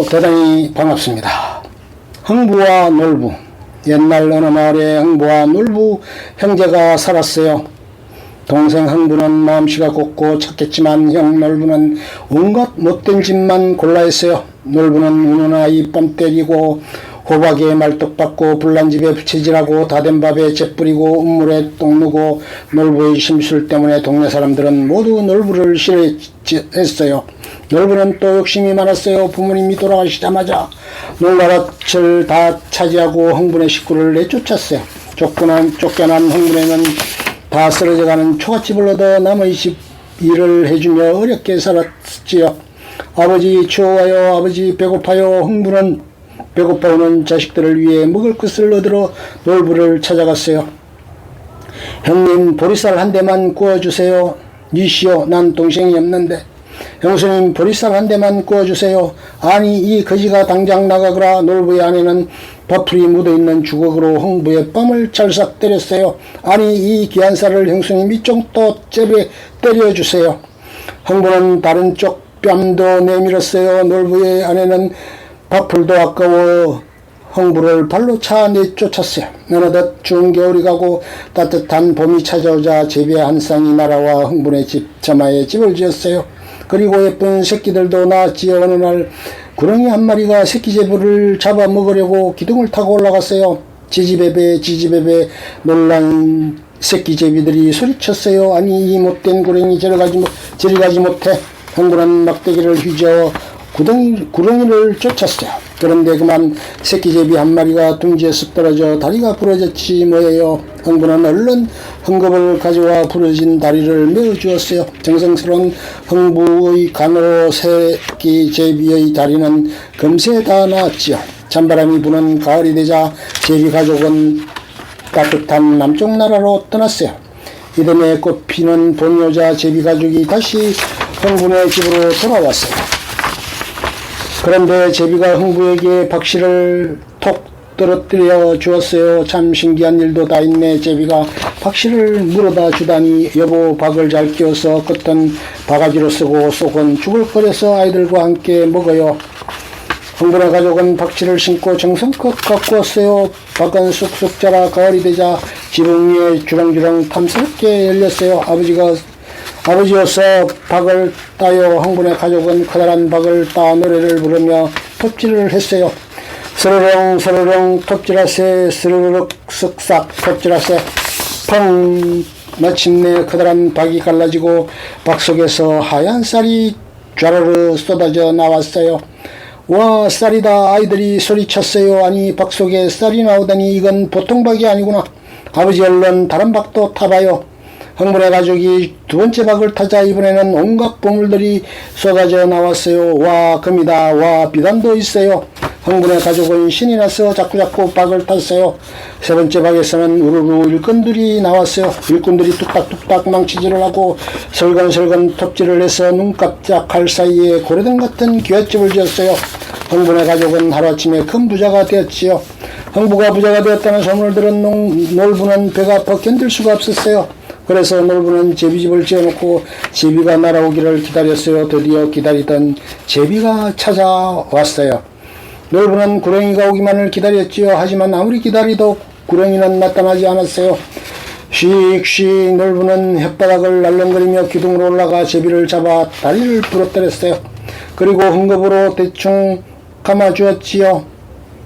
대단히 반갑습니다. 흥부와 놀부 옛날 어느 마을에 흥부와 놀부 형제가 살았어요. 동생 흥부는 마음씨가 곱고 착했지만 형 놀부는 온갖 못된 짓만 골라 했어요. 놀부는 우는 아이 뺨 때리고 호박에 말뚝 박고 불난 집에 부채질하고 다된 밥에 재 뿌리고 우물에 똥 누고 놀부의 심술 때문에 동네 사람들은 모두 놀부를 싫어했어요. 놀부는 또 욕심이 많았어요. 부모님이 돌아가시자마자 농가밭을 다 차지하고 흥분의 식구를 내쫓았어요. 쫓겨난, 쫓겨난 흥분에는 다 쓰러져가는 초가집을 얻어 남의 집 일을 해주며 어렵게 살았지요. 아버지 추워요. 아버지 배고파요. 흥분은 배고파 오는 자식들을 위해 먹을 것을 얻으러 놀부를 찾아갔어요. 형님 보리쌀 한 대만 구워주세요. 니시오 난 동생이 없는데. 형수님 보리쌀 한 대만 구워주세요. 아니 이 거지가 당장 나가거라 놀부의 아내는 버풀이 묻어있는 주걱으로 흥부의 뺨을 찰싹 때렸어요. 아니 이 귀한 쌀을 형수님이 좀 또 잽에 때려주세요. 흥부는 다른 쪽 뺨도 내밀었어요. 놀부의 아내는 밥풀도 아까워 흥부를 발로 차 내쫓았어요. 어느덧 추운 겨울이 가고 따뜻한 봄이 찾아오자 제비의 한 쌍이 날아와 흥분의 집 저마에 집을 지었어요. 그리고 예쁜 새끼들도 낳았지요. 어느 날 구렁이 한 마리가 새끼 제부를 잡아 먹으려고 기둥을 타고 올라갔어요. 지지배배 지지배배 놀란 새끼 제비들이 소리쳤어요. 아니 이 못된 구렁이 저리 가지, 못- 저리 가지 못해. 흥분한 막대기를 휘저 구덩이, 구렁이를 쫓았어요. 그런데 그만 새끼제비 한 마리가 둥지에 쓱 떨어져 다리가 부러졌지 뭐예요. 흥부는 얼른 흥겁을 가져와 부러진 다리를 메어 주었어요. 정성스러운 흥부의 간으로 새끼제비의 다리는 금세 다 나았지요. 찬바람이 부는 가을이 되자 제비 가족은 따뜻한 남쪽 나라로 떠났어요. 이듬해 꽃피는 봄이 오자 제비 가족이 다시 흥분의 집으로 돌아왔어요. 그런데 제비가 흥부에게 박씨를 톡 떨어뜨려 주었어요. 참 신기한 일도 다 있네. 제비가 박씨를 물어다 주다니 여보 박을 잘 끼워서 겉은 바가지로 쓰고 속은 죽을 끓여서 아이들과 함께 먹어요. 흥분의 가족은 박씨를 신고 정성껏 왔어요. 박은 쑥쑥 자라 가을이 되자 지붕 위에 주렁주렁 탐스럽게 열렸어요. 아버지가 아버지로서 박을 따요. 흥분의 가족은 커다란 박을 따 노래를 부르며 톱질을 했어요. 스르렁 스르렁 톱질하세 스르륵 쓱싹 톱질하세 펑 마침내 커다란 박이 갈라지고 박 속에서 하얀 쌀이 쫘르르 쏟아져 나왔어요. 와 쌀이다 아이들이 소리쳤어요. 아니 박 속에 쌀이 나오다니 이건 보통 박이 아니구나. 아버지 얼른 다른 박도 타봐요. 흥분의 가족이 두 번째 박을 타자 이번에는 온갖 보물들이 쏟아져 나왔어요. 와 금이다. 와 비단도 있어요. 흥분의 가족은 신이 나서 자꾸자꾸 박을 탔어요. 세 번째 박에서는 우르르 일꾼들이 나왔어요. 일꾼들이 뚝딱뚝딱 망치질을 하고 설건설건 톱질을 해서 눈 깜짝할 사이에 고래등 같은 귀갓집을 지었어요. 흥분의 가족은 하루아침에 큰 부자가 되었지요. 흥부가 부자가 되었다는 소문을 들은 농, 놀부는 배가 아파 견딜 수가 없었어요. 그래서 놀부는 제비집을 지어놓고 제비가 날아오기를 기다렸어요. 드디어 기다리던 제비가 찾아왔어요. 놀부는 구렁이가 오기만을 기다렸지요. 하지만 아무리 기다리도 구렁이는 나타나지 않았어요. 씩씩 놀부는 혓바닥을 날름거리며 기둥으로 올라가 제비를 잡아 다리를 부러뜨렸어요. 그리고 흥겁으로 대충 감아 주었지요.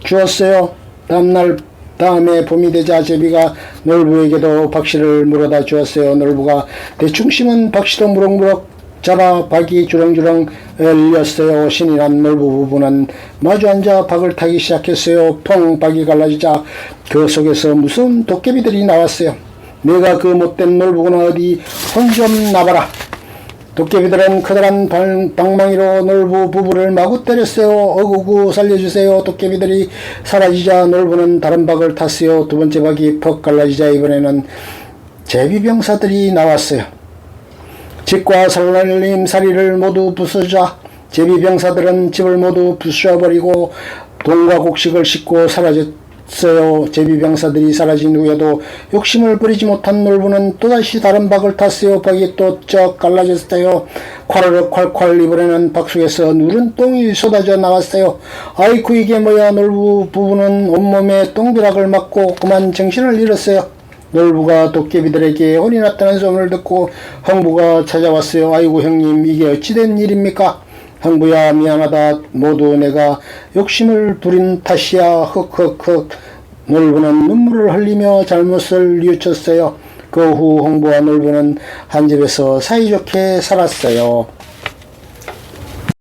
주었어요. 다음날 다음에 봄이 되자 제비가 놀부에게도 박씨를 물어다 주었어요. 놀부가 대충 심은 박씨도 무럭무럭 잡아 박이 주렁주렁 열렸어요. 신이 난 놀부 부부는 마주 앉아 박을 타기 시작했어요. 펑 박이 갈라지자 그 속에서 무서운 도깨비들이 나왔어요. 내가 그 못된 놀부구나 어디 혼 좀 나봐라. 도깨비들은 커다란 방- 방망이로 놀부 부부를 마구 때렸어요. 어구구 살려주세요. 도깨비들이 사라지자 놀부는 다른 박을 탔어요. 두 번째 박이 퍽 갈라지자 이번에는 제비병사들이 나왔어요. 집과 살날림 사리를 모두 부수자 제비병사들은 집을 모두 부숴버리고 돈과 곡식을 싣고 사라졌, 탔 어요. 제비병사들이 사라진 후에도 욕심을 부리지 못한 놀부는 또다시 다른 박을 탔어요. 박이 또 쩍 갈라졌어요. 콸르륵 콸콸 이번에는 박 속에서 누른 똥이 쏟아져 나왔어요. 아이쿠 이게 뭐야 놀부 부부는 온몸에 똥비락을 맞고 그만 정신을 잃었어요. 놀부가 도깨비들에게 혼이 났다는 소문을 듣고 형부가 찾아왔어요. 아이고 형님 이게 어찌된 일입니까? 형부야 미안하다 모두 내가 욕심을 부린 탓이야 흑흑흑 놀부는 눈물을 흘리며 잘못을 뉘우쳤어요. 그 후 홍부와 놀부는 한 집에서 사이좋게 살았어요.